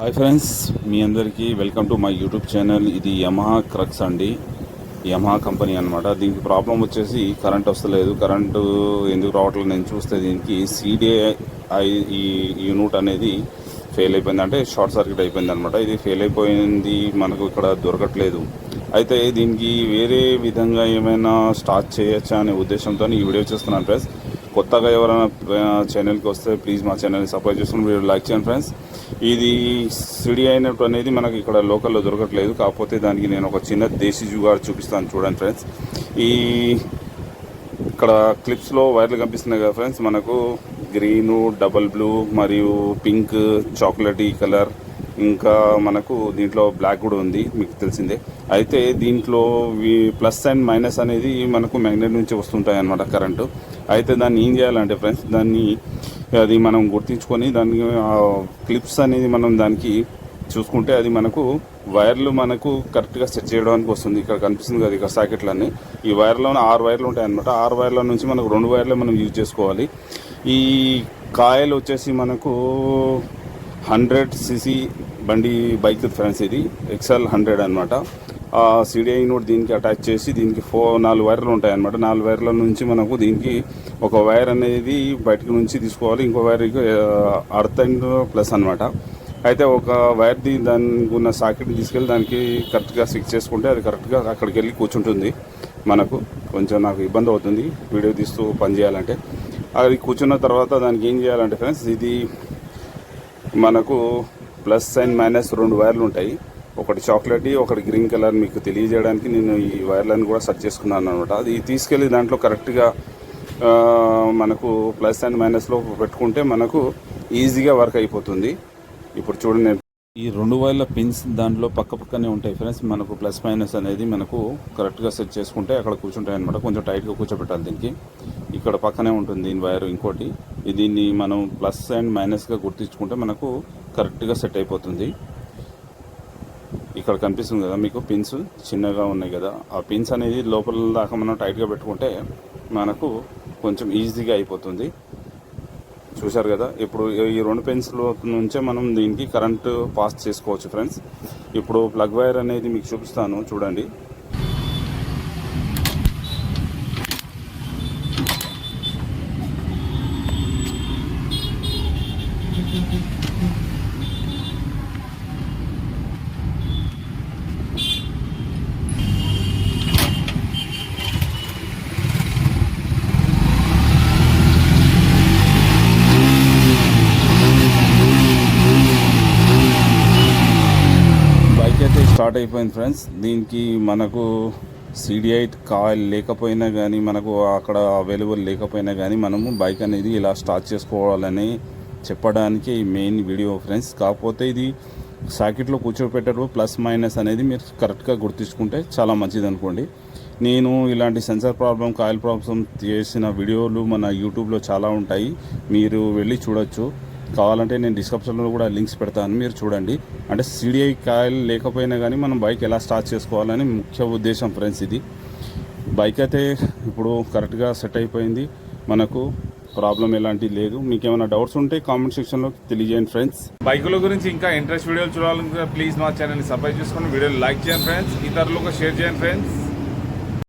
Hi friends మీ అందరికీ welcome to my YouTube channel. ఇది యమహా క్రక్స్ అండి. యమహా కంపెనీ అనమాట దీనికి ప్రాబ్లం వచ్చేసి కరెంట్ వస్తలేదు. కరెంటు ఎందుకు రావట్లేదు నేను చూస్తే దీనికి సిడిఐ ఈ యూనిట్ అనేది ఫెయిల్ అయిపోయింది. అంటే షార్ట్ సర్క్యూట్ అయిపోయింది అనమాట ఇది ఫెయిల్ అయిపోయింది మనకు ఇక్కడ దొరకట్లేదు. అయితే దీనికి వేరే విధంగా ఏమైనా స్టార్ట్ చేయొచ్చా అనే ఉద్దేశంతో ఈ వీడియో చేస్తున్నాను ఫ్రెండ్స్. కొత్తగా ఎవరైనా ఛానల్కి వస్తే ప్లీజ్ మా ఛానల్ని సపోర్ట్ చేసుకుని మీరు లైక్ చేయండి ఫ్రెండ్స్ ఇది సిడి అయినట్టు అనేది మనకి ఇక్కడ లోకల్లో దొరకట్లేదు. కాకపోతే దానికి నేను ఒక చిన్న దేశీ జుగాడు చూపిస్తాను చూడండి ఫ్రెండ్స్ ఈ ఇక్కడ క్లిప్స్లో వైర్లు కనిపిస్తున్నాయి కదా ఫ్రెండ్స్ మనకు గ్రీను డబల్ బ్లూ మరియు పింక్ చాక్లెటీ కలర్ ఇంకా మనకు దీంట్లో బ్లాక్ కూడా ఉంది మీకు తెలిసిందే. అయితే దీంట్లో ప్లస్ అండ్ మైనస్ అనేది మనకు మ్యాగ్నెట్ నుంచి వస్తుంటాయి అన్నమాట కరెంటు అయితే దాన్ని ఏం చేయాలంటే ఫ్రెండ్స్ దాన్ని అది మనం గుర్తించుకొని దాన్ని క్లిప్స్ అనేది మనం దానికి చూసుకుంటే అది మనకు వైర్లు మనకు కరెక్ట్గా సెట్ చేయడానికి వస్తుంది. ఇక్కడ కనిపిస్తుంది కదా ఇక్కడ సాకెట్లన్నీ. ఈ వైర్లో ఆరు వైర్లు ఉంటాయి అనమాట ఆరు వైర్ల నుంచి మనకు రెండు వైర్లు మనం యూజ్ చేసుకోవాలి. ఈ కాయలు వచ్చేసి మనకు హండ్రెడ్ సీసీ బండి బైక్ ఫ్రెండ్స్ ఇది ఎక్సెల్ హండ్రెడ్ అనమాట ఆ సిడిఐ నోట్ దీనికి అటాచ్ చేసి దీనికి ఫో నాలుగు వైర్లు ఉంటాయి అనమాట నాలుగు వైర్ల నుంచి మనకు దీనికి ఒక వైర్ అనేది బయటకు నుంచి తీసుకోవాలి. ఇంకో వైర్ అర్త్ అండ్ ప్లస్ అనమాట అయితే ఒక వైర్ది దానికి ఉన్న సాకెట్ తీసుకెళ్ళి దానికి కరెక్ట్గా ఫిక్స్ చేసుకుంటే అది కరెక్ట్గా అక్కడికి వెళ్ళి కూర్చుంటుంది మనకు. కొంచెం నాకు ఇబ్బంది అవుతుంది వీడియో తీస్తూ పని చేయాలంటే. అది కూర్చున్న తర్వాత దానికి ఏం చేయాలంటే ఫ్రెండ్స్ ఇది మనకు ప్లస్ అండ్ మైనస్ రెండు వైర్లు ఉంటాయి. ఒకటి చాక్లెట్ ఒకటి గ్రీన్ కలర్ మీకు తెలియజేయడానికి నేను ఈ వైర్లను కూడా సెర్చ్ చేసుకున్నాను అనమాట అది తీసుకెళ్ళి దాంట్లో కరెక్ట్గా మనకు ప్లస్ అండ్ మైనస్లో పెట్టుకుంటే మనకు ఈజీగా వర్క్ అయిపోతుంది. ఇప్పుడు చూడండి ఈ రెండు వైర్ల పిన్స్ దాంట్లో పక్క పక్కనే ఉంటాయి ఫ్రెండ్స్. మనకు ప్లస్ మైనస్ అనేది మనకు కరెక్ట్గా సెట్ చేసుకుంటే అక్కడ కూర్చుంటాయి అనమాట కొంచెం టైట్గా కూర్చోబెట్టాలి దీనికి. ఇక్కడ పక్కనే ఉంటుంది దీని వైర్ ఇంకోటి. దీన్ని మనం ప్లస్ అండ్ మైనస్గా గుర్తించుకుంటే మనకు కరెక్ట్గా సెట్ అయిపోతుంది. ఇక్కడ కనిపిస్తుంది కదా మీకు పిన్స్ చిన్నగా ఉన్నాయి కదా. ఆ పిన్స్ అనేది లోపల దాకా మనం టైట్గా పెట్టుకుంటే మనకు కొంచెం ఈజీగా అయిపోతుంది. చూశారు కదా? ఇప్పుడు ఈ రెండు పెన్స్లో నుంచే మనం దీనికి కరెంట్ పాస్ చేసుకోవచ్చు ఫ్రెండ్స్. ఇప్పుడు ప్లగ్ వైర్ అనేది మీకు చూపిస్తాను చూడండి. స్టార్ట్ అయిపోయింది ఫ్రెండ్స్. దీనికి మనకు సిడిఐట్ కాయిల్ లేకపోయినా కానీ మనకు అక్కడ అవైలబుల్ లేకపోయినా కానీ మనము బైక్ అనేది ఇలా స్టార్ట్ చేసుకోవాలని చెప్పడానికి మెయిన్ వీడియో ఫ్రెండ్స్ కాకపోతే ఇది సాకెట్లో కూర్చోపెట్టారు ప్లస్ మైనస్ అనేది మీరు కరెక్ట్గా గుర్తించుకుంటే చాలా మంచిది అనుకోండి. నేను ఇలాంటి సెన్సార్ ప్రాబ్లం కాయిల్ ప్రాబ్లం చేసిన వీడియోలు మన యూట్యూబ్లో చాలా ఉంటాయి. మీరు వెళ్ళి చూడొచ్చు. కావాలంటే నేను డిస్క్రిప్షన్లో కూడా లింక్స్ పెడతాను మీరు చూడండి. అంటే సిడిఐ కాయిల్ లేకపోయినా కానీ మనం బైక్ ఎలా స్టార్ట్ చేసుకోవాలని ముఖ్య ఉద్దేశం ఫ్రెండ్స్ ఇది. బైక్ అయితే ఇప్పుడు కరెక్ట్గా సెట్ అయిపోయింది. మనకు ప్రాబ్లం ఎలాంటి లేదు. మీకు ఏమైనా డౌట్స్ ఉంటే కామెంట్ సెక్షన్లో తెలియజేయండి ఫ్రెండ్స్. బైకుల గురించి ఇంకా ఇంట్రెస్ట్ వీడియోలు చూడాలనుకుంటే ప్లీజ్ మా ఛానల్ని సబ్స్క్రైబ్ చేసుకుని వీడియోలు లైక్ చేయండి ఫ్రెండ్స్. ఇతరులకు షేర్ చేయండి ఫ్రెండ్స్.